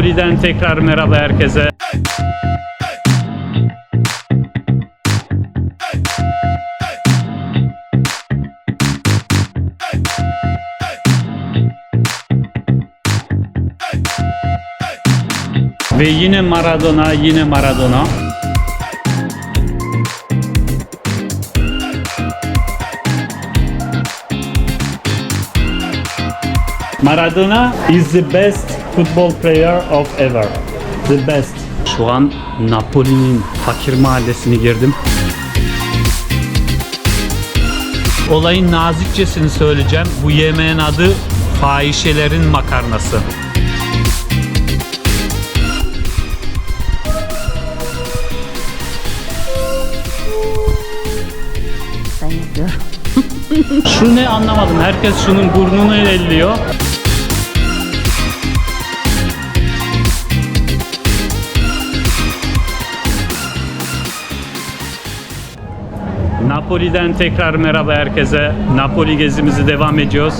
Napoli'den tekrar merhaba herkese. Ve yine Maradona, yine Maradona. Maradona is the best football player of ever. The best. Şu an Napoli'nin fakir mahallesine girdim. Olayın nazikçesini söyleyeceğim. Bu yemeğin adı fahişelerin makarnası. Ben yapıyorum. Şu ne anlamadım. Herkes şunun burnunu elliyor. Napoli'den tekrar merhaba herkese. Napoli gezimizi devam ediyoruz.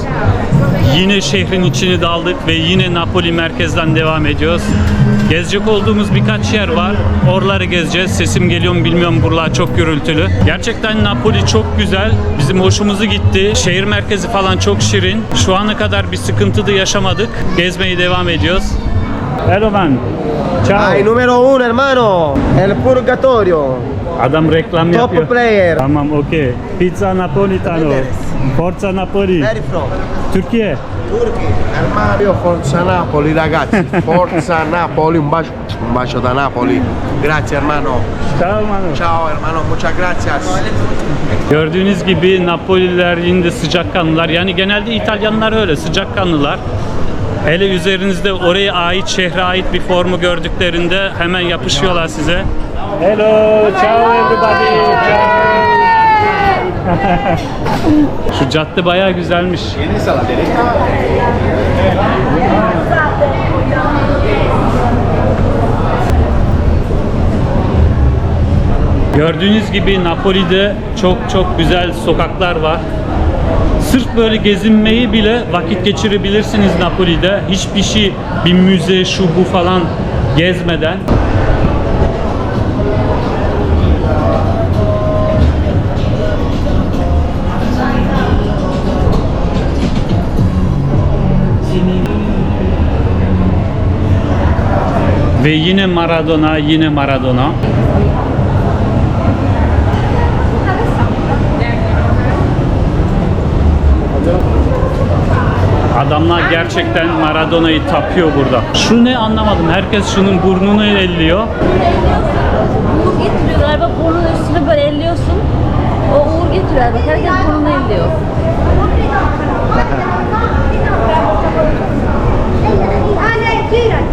Yine şehrin içini daldık ve yine Napoli merkezden devam ediyoruz. Gezecek olduğumuz birkaç yer var. Oraları gezeceğiz. Sesim geliyor mu bilmiyorum. Buralar çok gürültülü. Gerçekten Napoli çok güzel. Bizim hoşumuzu gitti. Şehir merkezi falan çok şirin. Şu ana kadar bir sıkıntı da yaşamadık. Gezmeye devam ediyoruz. Hello. Ciao. Ai, numero uno, hermano. El Purgatorio. Adam reklam Top yapıyor. player. Tamam okey. Pizza Napolitano. Forza Napoli. Where from? Türkiye. Turchi. Hermano, io Forza Napoli, ragazzi. Forza Napoli, un bacio, un bacio da Napoli. Grazie, hermano. Ciao mano. Ciao, hermano, muchas gracias. Gördüğünüz gibi Napolililer yine de sıcakkanlılar. Yani genelde İtalyanlar öyle sıcakkanlılar. Hele üzerinizde oraya ait, şehre ait bir formu gördüklerinde hemen yapışıyorlar size. Hello, ciao everybody. Şu cadde bayağı güzelmiş. Gördüğünüz gibi Napoli'de çok çok güzel sokaklar var. Sırf böyle gezinmeyi bile vakit geçirebilirsiniz Napoli'de. Hiçbir şey, bir müze, şu bu falan gezmeden. Ve yine Maradona, yine Maradona. Adamlar gerçekten Maradona'yı tapıyor burada. Şu ne anlamadım. Herkes şunun burnunu elliyor. Uğur getiriyor galiba burnun üstüne böyle elliyorsun. O uğur getiriyor galiba. Herkes burnunu elliyor.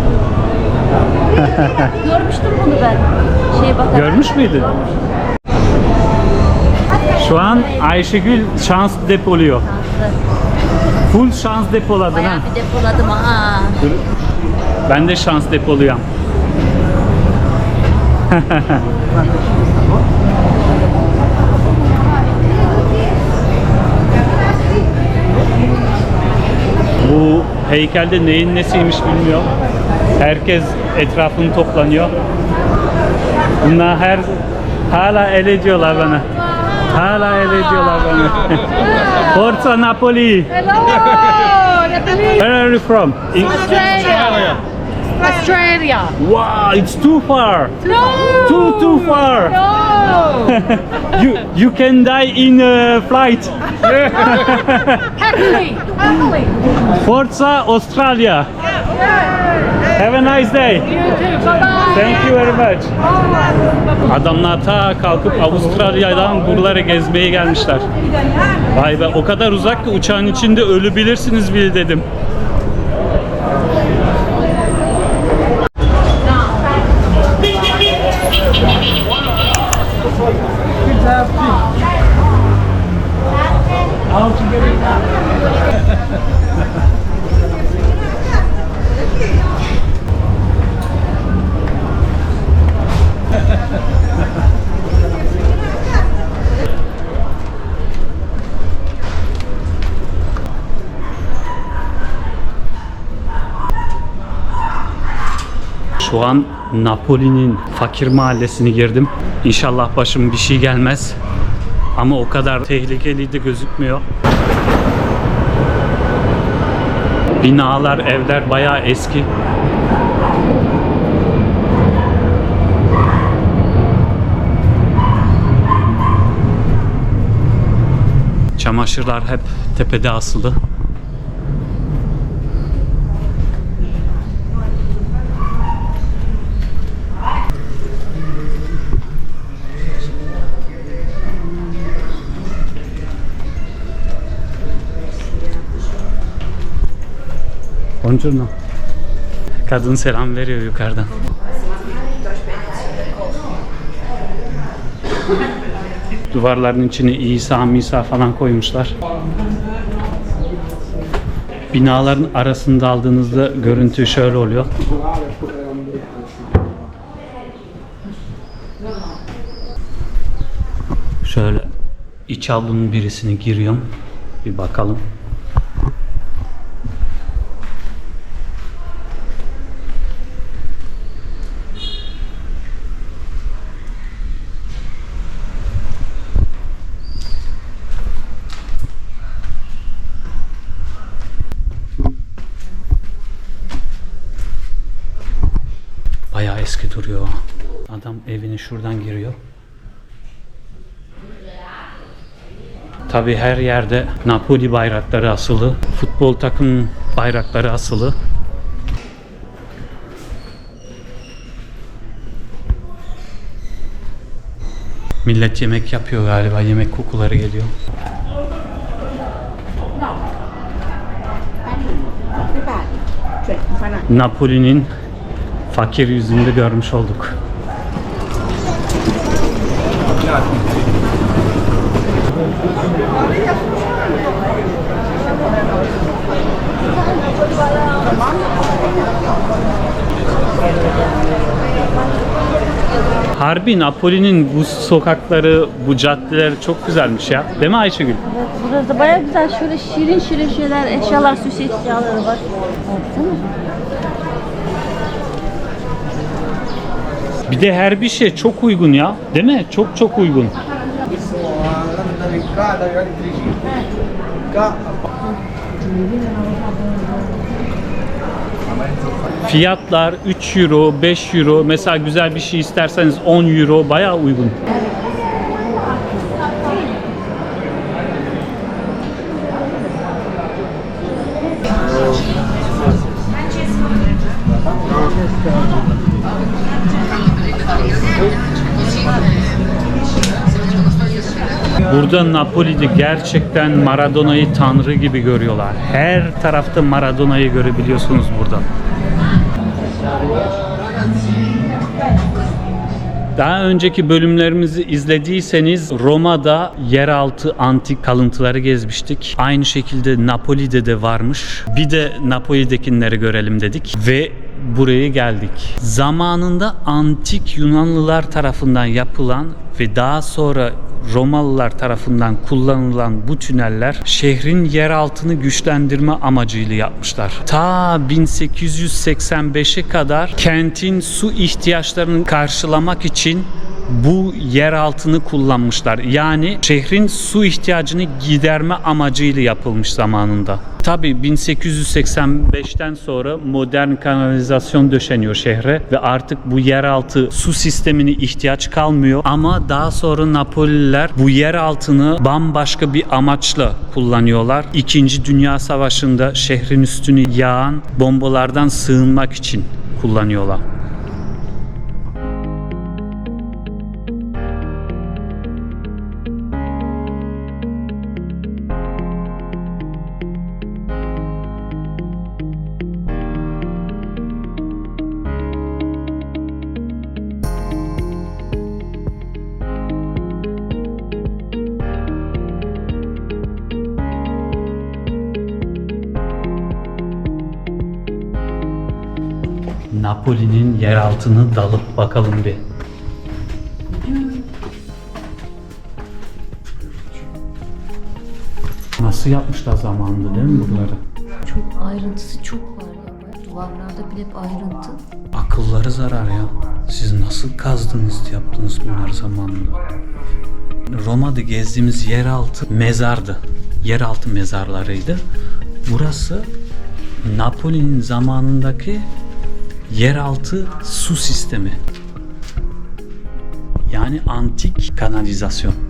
Görmüştüm bunu ben. Şey bakarak. Görmüş müydün? Şu an Ayşegül şans depoluyor. Full şans depoladın ha. Bayağı bir depoladım ha. Dur. Ben de şans depoluyam. Bu heykelde neyin nesiymiş bilmiyorum. Herkes etrafını toplanıyor. Bunlar her hala el ediyorlar bana. Hala el ediyorlar bana. Forza Napoli. Hello, Natalie. Where are you from? In- Australia. Australia. Wow, it's too far. No. Too too far. No. You you can die in a flight. Happily. Happily. Forza Australia. Have a nice day. Thank you very much. Adamlar ta kalkıp Avustralya'dan buralara gezmeye gelmişler. Vay be o kadar uzak ki uçağın içinde ölebilirsiniz bile dedim. Şu an Napoli'nin fakir mahallesini girdim. İnşallah başıma bir şey gelmez. Ama o kadar tehlikeli de gözükmüyor. Binalar, evler bayağı eski. Çamaşırlar hep tepede asılı. Buongiorno. Kadın selam veriyor yukarıdan. Duvarların içine İsa, Misa falan koymuşlar. Binaların arasında aldığınızda görüntü şöyle oluyor. Şöyle iç avlunun birisini giriyorum. Bir bakalım. Bayağı eski duruyor. Adam evini şuradan giriyor. Tabi her yerde Napoli bayrakları asılı. Futbol takım bayrakları asılı. Millet yemek yapıyor galiba. Yemek kokuları geliyor. Napoli'nin fakir yüzünü görmüş olduk. Harbi Napoli'nin bu sokakları, bu caddeler çok güzelmiş ya. Değil mi Ayşegül? Evet, burası baya güzel. Şöyle şirin şirin şeyler, eşyalar, süs eşyaları var. Baksana. Bir de her bir şey çok uygun ya. Değil mi? Çok çok uygun. Fiyatlar 3 euro, 5 euro. Mesela güzel bir şey isterseniz 10 euro. Bayağı uygun. Burada Napoli'de gerçekten Maradona'yı tanrı gibi görüyorlar. Her tarafta Maradona'yı görebiliyorsunuz burada. Daha önceki bölümlerimizi izlediyseniz Roma'da yeraltı antik kalıntıları gezmiştik. Aynı şekilde Napoli'de de varmış. Bir de Napoli'dekileri görelim dedik ve buraya geldik. Zamanında antik Yunanlılar tarafından yapılan ve daha sonra Romalılar tarafından kullanılan bu tüneller şehrin yeraltını güçlendirme amacıyla yapmışlar. Ta 1885'e kadar kentin su ihtiyaçlarını karşılamak için bu yer altını kullanmışlar. Yani şehrin su ihtiyacını giderme amacıyla yapılmış zamanında. Tabi 1885'ten sonra modern kanalizasyon döşeniyor şehre ve artık bu yeraltı su sistemine ihtiyaç kalmıyor. Ama daha sonra Napolililer bu yer altını bambaşka bir amaçla kullanıyorlar. İkinci Dünya Savaşı'nda şehrin üstünü yağan bombalardan sığınmak için kullanıyorlar. Napoli'nin yeraltını dalıp bakalım bir. Nasıl yapmışlar zamanında değil mi buraları? Çok ayrıntısı çok var ya. Duvarlarda bile hep ayrıntı. Akılları zarar ya. Siz nasıl kazdınız yaptınız bunlar zamanında? Roma'da gezdiğimiz yeraltı mezardı. Yeraltı mezarlarıydı. Burası Napoli'nin zamanındaki yeraltı su sistemi. Yani antik kanalizasyon.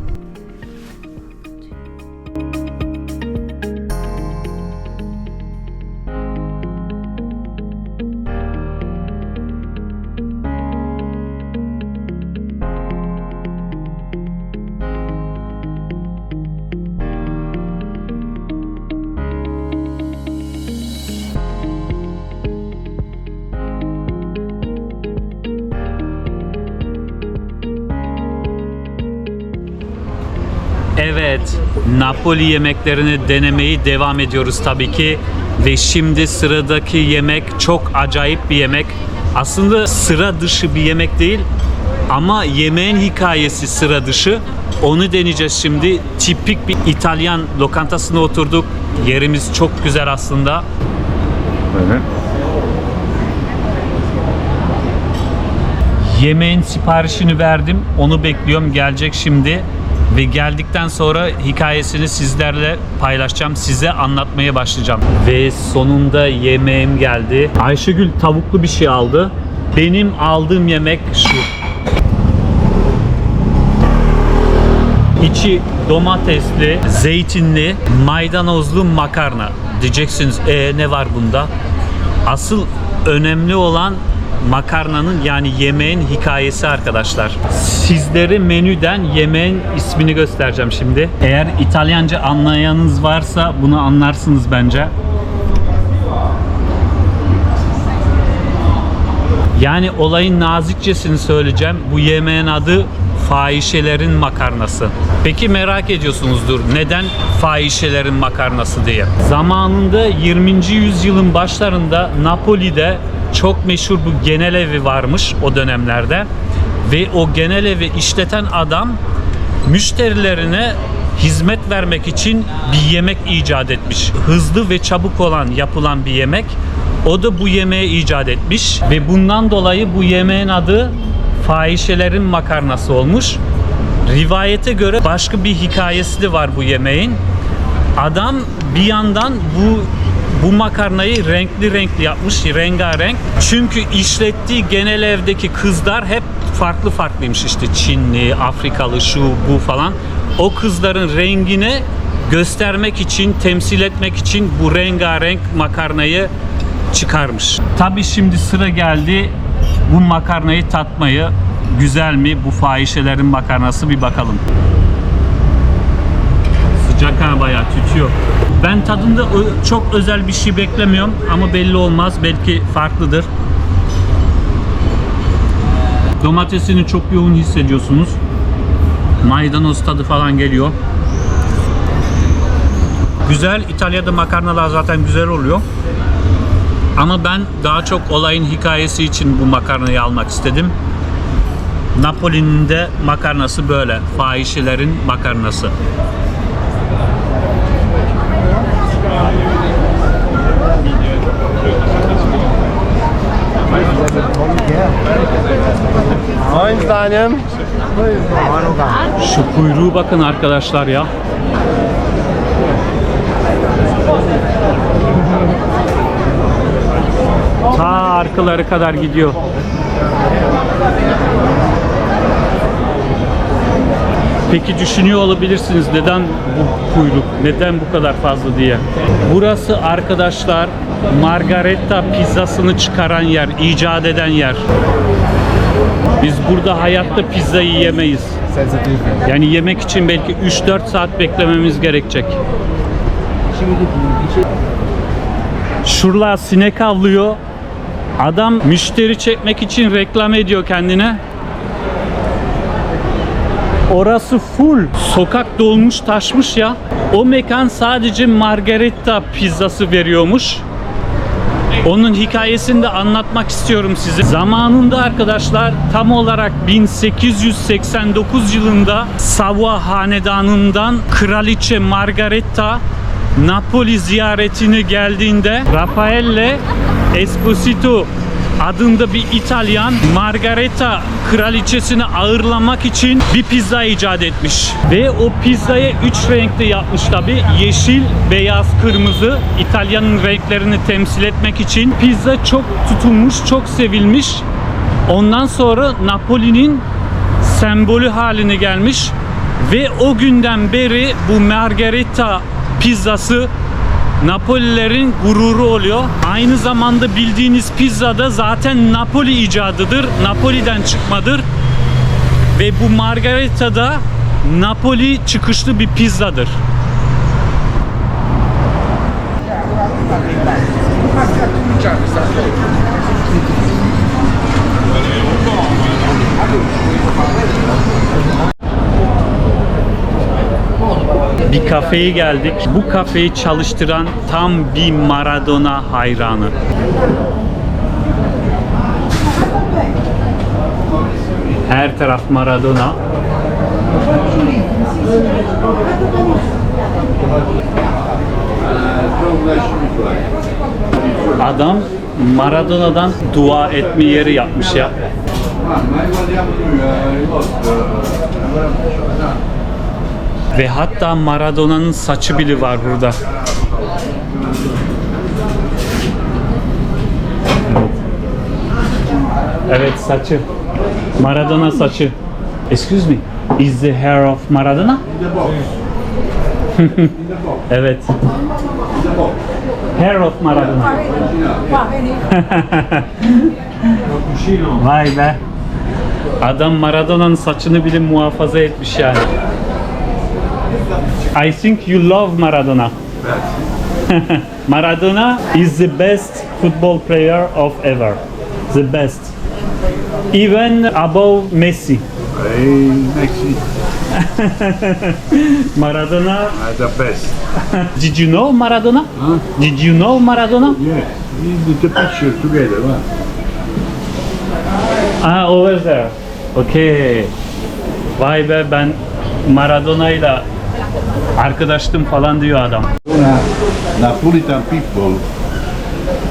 Napoli yemeklerini denemeyi devam ediyoruz tabii ki. Ve şimdi sıradaki yemek çok acayip bir yemek. Aslında sıra dışı bir yemek değil ama yemeğin hikayesi sıra dışı. Onu deneyeceğiz şimdi. Tipik bir İtalyan lokantasına oturduk. Yerimiz çok güzel aslında. Yemeğin siparişini verdim. Onu bekliyorum. Gelecek şimdi. Ve geldikten sonra hikayesini sizlerle paylaşacağım. Size anlatmaya başlayacağım. Ve sonunda yemeğim geldi. Ayşegül tavuklu bir şey aldı. Benim aldığım yemek şu. İçi domatesli, zeytinli, maydanozlu makarna. Diyeceksiniz e, ne var bunda? Asıl önemli olan makarnanın yani yemeğin hikayesi arkadaşlar. Sizlere menüden yemeğin ismini göstereceğim şimdi. Eğer İtalyanca anlayanınız varsa bunu anlarsınız bence. Yani olayın nazikçesini söyleyeceğim. Bu yemeğin adı fahişelerin makarnası. Peki merak ediyorsunuzdur neden fahişelerin makarnası diye. Zamanında 20. yüzyılın başlarında Napoli'de çok meşhur bu genel evi varmış o dönemlerde. Ve o genel evi işleten adam müşterilerine hizmet vermek için bir yemek icat etmiş. Hızlı ve çabuk olan yapılan bir yemek. O da bu yemeği icat etmiş ve bundan dolayı bu yemeğin adı fahişelerin makarnası olmuş. Rivayete göre başka bir hikayesi de var bu yemeğin. Adam bir yandan bu bu makarnayı renkli renkli yapmış, rengarenk. Çünkü işlettiği genel evdeki kızlar hep farklı farklıymış işte Çinli, Afrikalı, şu bu falan. O kızların rengini göstermek için, temsil etmek için bu rengarenk makarnayı çıkarmış. Tabi şimdi sıra geldi bu makarnayı tatmayı. Güzel mi bu fahişelerin makarnası bir bakalım. Ha bayağı tütüyor. Ben tadında çok özel bir şey beklemiyorum ama belli olmaz. Belki farklıdır. Domatesini çok yoğun hissediyorsunuz. Maydanoz tadı falan geliyor. Güzel. İtalya'da makarnalar zaten güzel oluyor. Ama ben daha çok olayın hikayesi için bu makarnayı almak istedim. Napoli'nin de makarnası böyle. Fahişelerin makarnası. Moim zdaniem Şu kuyruğu bakın arkadaşlar ya. Ta arkaları kadar gidiyor. Peki düşünüyor olabilirsiniz neden bu kuyruk, neden bu kadar fazla diye. Burası arkadaşlar Margaretta pizzasını çıkaran yer, icat eden yer. Biz burada hayatta pizzayı yemeyiz. Yani yemek için belki 3-4 saat beklememiz gerekecek. Şurla sinek avlıyor. Adam müşteri çekmek için reklam ediyor kendine. Orası full. Sokak dolmuş taşmış ya. O mekan sadece margarita pizzası veriyormuş. Onun hikayesini de anlatmak istiyorum size. Zamanında arkadaşlar tam olarak 1889 yılında Savoy hanedanından Kraliçe Margareta Napoli ziyaretine geldiğinde Raffaelle Esposito adında bir İtalyan Margareta kraliçesini ağırlamak için bir pizza icat etmiş. Ve o pizzayı üç renkte yapmış tabi. Yeşil, beyaz, kırmızı İtalya'nın renklerini temsil etmek için. Pizza çok tutulmuş, çok sevilmiş. Ondan sonra Napoli'nin sembolü haline gelmiş ve o günden beri bu Margarita pizzası Napolilerin gururu oluyor. Aynı zamanda bildiğiniz pizza da zaten Napoli icadıdır. Napoli'den çıkmadır. Ve bu Margarita da Napoli çıkışlı bir pizzadır. Bir kafeye geldik. Bu kafeyi çalıştıran tam bir Maradona hayranı. Her taraf Maradona. Adam Maradona'dan dua etme yeri yapmış ya. Ve hatta Maradona'nın saçı bile var burada. Evet saçı. Maradona saçı. Excuse me. Is the hair of Maradona? evet. Hair of Maradona. Vay be. Adam Maradona'nın saçını bile muhafaza etmiş yani. I think you love Maradona. Maradona is the best football player of ever. The best. Even above Messi. Hey, Messi Maradona. are the best. Did you know Maradona? Did you know Maradona? Yeah, we did the picture together. Huh? Ah, over there. Okay. Vay be ben Maradona'yla arkadaştım falan diyor adam. Now, Napolitan people,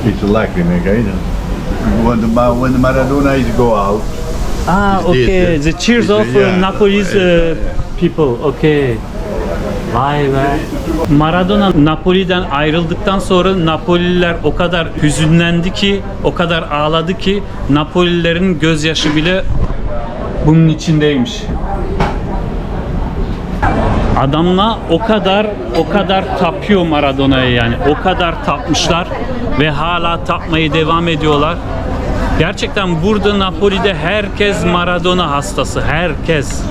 it's in again. When the, when the Maradona is go out, Ah, It's this, okay. yeah. The cheers of uh, yeah. Napoli's uh, people. Okay. Vay be. Maradona Napoli'den ayrıldıktan sonra Napolililer o kadar hüzünlendi ki, o kadar ağladı ki Napolililerin gözyaşı bile bunun içindeymiş. Adamla o kadar o kadar tapıyor Maradona'ya yani. O kadar tapmışlar ve hala tapmaya devam ediyorlar. Gerçekten burada Napoli'de herkes Maradona hastası. Herkes.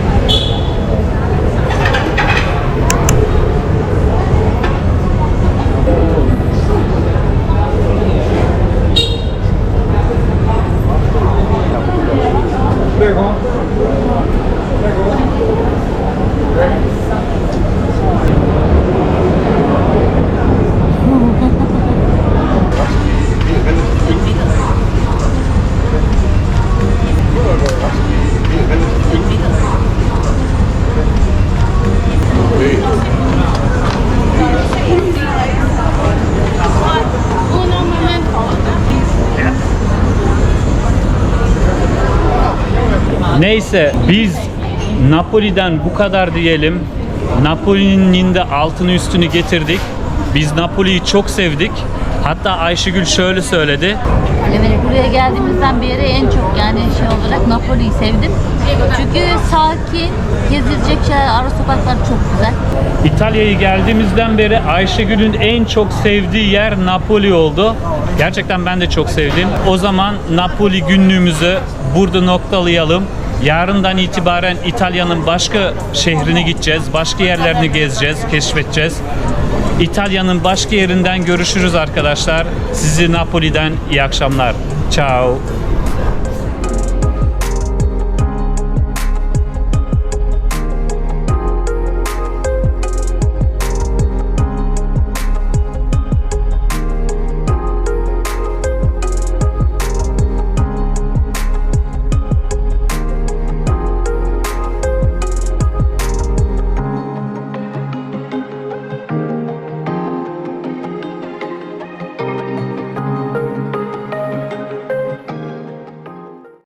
Neyse biz Napoli'den bu kadar diyelim. Napoli'nin de altını üstünü getirdik. Biz Napoli'yi çok sevdik. Hatta Ayşegül şöyle söyledi. Evet buraya geldiğimizden beri en çok yani şey olarak Napoli'yi sevdim. Çünkü sakin, gezilecek şeyler, ara sokaklar çok güzel. İtalya'ya geldiğimizden beri Ayşegül'ün en çok sevdiği yer Napoli oldu. Gerçekten ben de çok sevdim. O zaman Napoli günlüğümüzü burada noktalayalım. Yarından itibaren İtalya'nın başka şehrine gideceğiz. Başka yerlerini gezeceğiz, keşfedeceğiz. İtalya'nın başka yerinden görüşürüz arkadaşlar. Sizi Napoli'den iyi akşamlar. Ciao.